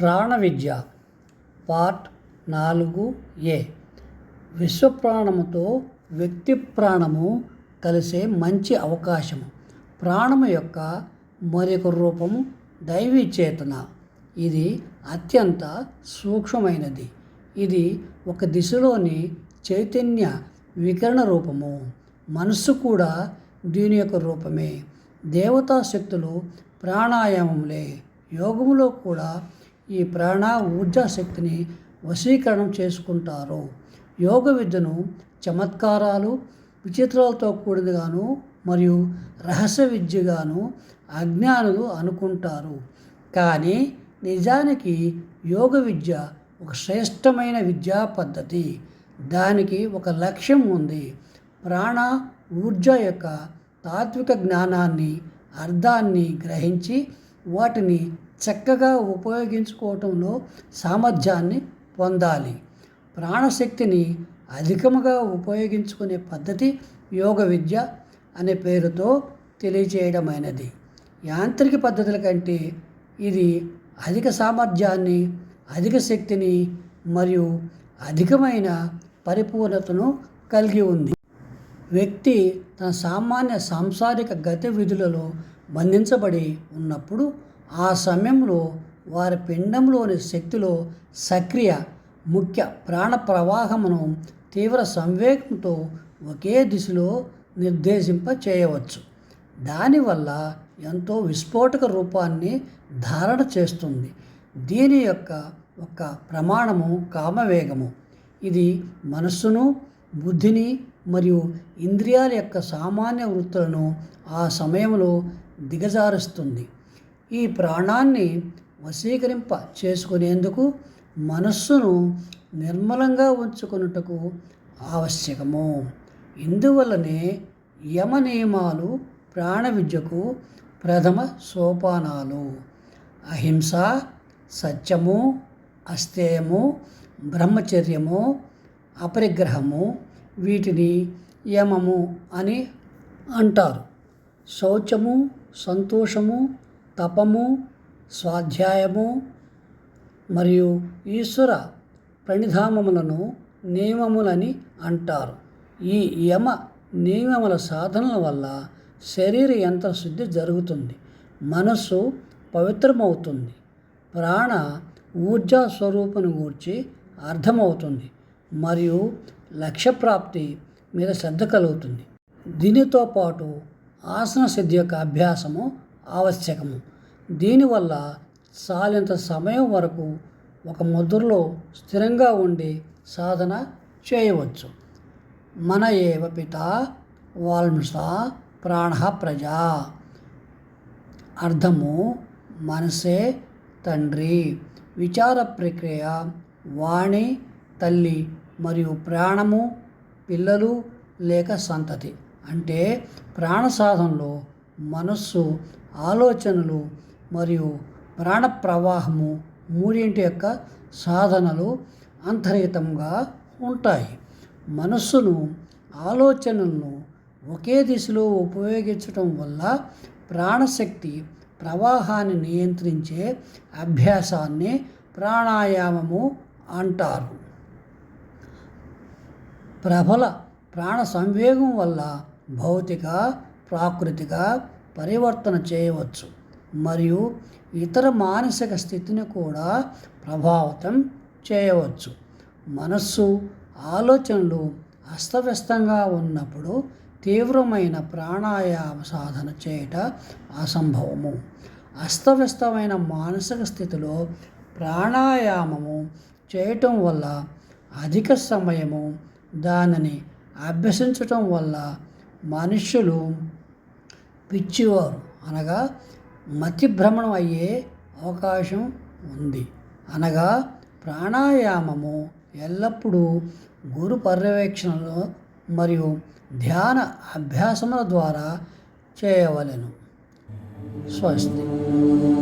ప్రాణ విద్య పార్ట్ నాలుగు ఏ. విశ్వప్రాణముతో వ్యక్తి ప్రాణము కలిసే మంచి అవకాశము. ప్రాణము యొక్క మరొక రూపము దైవీ చేతన. ఇది అత్యంత సూక్ష్మమైనది. ఇది ఒక దిశలోని చైతన్య వికరణ రూపము. మనస్సు కూడా దీని యొక్క రూపమే. దేవతా శక్తులు ప్రాణాయామములే. యోగములో కూడా ఈ ప్రాణ ఊర్జా శక్తిని వశీకరణం చేసుకుంటారు. యోగ విద్యను చమత్కారాలు విచిత్రాలతో కూడినగాను మరియు రహస్య విద్యగాను అజ్ఞానులు అనుకుంటారు. కానీ నిజానికి యోగ విద్య ఒక శ్రేష్టమైన విద్యా పద్ధతి. దానికి ఒక లక్ష్యం ఉంది. ప్రాణ ఊర్జ యొక్క తాత్విక జ్ఞానాన్ని అర్థాన్ని గ్రహించి వాటిని చక్కగా ఉపయోగించుకోవటంలో సామర్థ్యాన్ని పొందాలి. ప్రాణశక్తిని అధికముగా ఉపయోగించుకునే పద్ధతి యోగ విద్య అనే పేరుతో తెలియచేయడమైనది యాంత్రిక పద్ధతుల కంటే ఇది అధిక సామర్థ్యాన్ని అధిక శక్తిని మరియు అధికమైన పరిపూర్ణతను కలిగి ఉంది. వ్యక్తి తన సామాన్య సాంసారిక గతి విధులలో బంధించబడి ఉన్నప్పుడు ఆ సమయంలో వారి పిండంలోని శక్తిలో సక్రియ ముఖ్య ప్రాణ ప్రవాహమును తీవ్ర సంవేగంతో ఒకే దిశలో నిర్దేశింప చేయవచ్చు దానివల్ల ఎంతో విస్ఫోటక రూపాన్ని ధారణ చేస్తుంది. దీని యొక్క ఒక ప్రమాణము కామవేగము. ఇది మనస్సును బుద్ధిని మరియు ఇంద్రియాల యొక్క సామాన్య వృత్తులను ఆ సమయంలో దిగజారుస్తుంది. ఈ ప్రాణాన్ని వశీకరింప చేసుకునేందుకు మనస్సును నిర్మలంగా ఉంచుకున్నటకు ఆవశ్యకము. ఇందువల్లనే యమ నియమాలు ప్రాణ విద్యకు ప్రథమ సోపానాలు. అహింస సత్యము అస్థేయము బ్రహ్మచర్యము అపరిగ్రహము వీటిని యమము అని అంటారు. శౌచము సంతోషము తపము స్వాధ్యాయము మరియు ఈశ్వర ప్రణిధామములను నియమములని అంటారు. ఈ యమ నియమముల సాధనల వల్ల శరీర యంత్ర శుద్ధి జరుగుతుంది. మనస్సు పవిత్రమవుతుంది. ప్రాణ ఊర్జా స్వరూపను గూర్చి అర్థమవుతుంది మరియు లక్ష్యప్రాప్తి మీద శ్రద్ధ కలుగుతుంది. దీనితో పాటు ఆసన సిద్ధి యొక్క అభ్యాసము ఆవశ్యకము. దీనివల్ల చాలింత సమయం వరకు ఒక ముద్రలో స్థిరంగా ఉండి సాధన చేయవచ్చు. మన ఏవ పిత వాల్మస ప్రాణ ప్రజా. అర్థము మనసే తండ్రి. విచార ప్రక్రియ వాణి తల్లి మరియు ప్రాణము పిల్లలు లేక సంతతి. అంటే ప్రాణ సాధనలో మనస్సు ఆలోచనలు మరియు ప్రాణ ప్రవాహము మూడింటి యొక్క సాధనలు అంతర్హితంగా ఉంటాయి. మనస్సును ఆలోచనలను ఒకే దిశలో ఉపయోగించటం వల్ల ప్రాణశక్తి ప్రవాహాన్ని నియంత్రించే అభ్యాసాన్ని ప్రాణాయామము అంటారు. ప్రబల ప్రాణ సంవేగం వల్ల భౌతిక ప్రాకృతిక పరివర్తన చేయవచ్చు. మరియు ఇతర మానసిక స్థితిని కూడా ప్రభావితం చేయవచ్చు. మనస్సు ఆలోచనలు అస్తవ్యస్తంగా ఉన్నప్పుడు తీవ్రమైన ప్రాణాయామ సాధన చేయట అసంభవము. అస్తవ్యస్తమైన మానసిక స్థితిలో ప్రాణాయామము చేయటం వల్ల అధిక సమయము దానిని అభ్యసించటం వల్ల మనుషులు పిచ్చివారు అనగా మతి భ్రమణం అయ్యే అవకాశం ఉంది. అనగా ప్రాణాయామము ఎల్లప్పుడూ గురు పర్యవేక్షణలో మరియు ధ్యాన అభ్యాసముల ద్వారా చేయవలెను. స్వస్తి.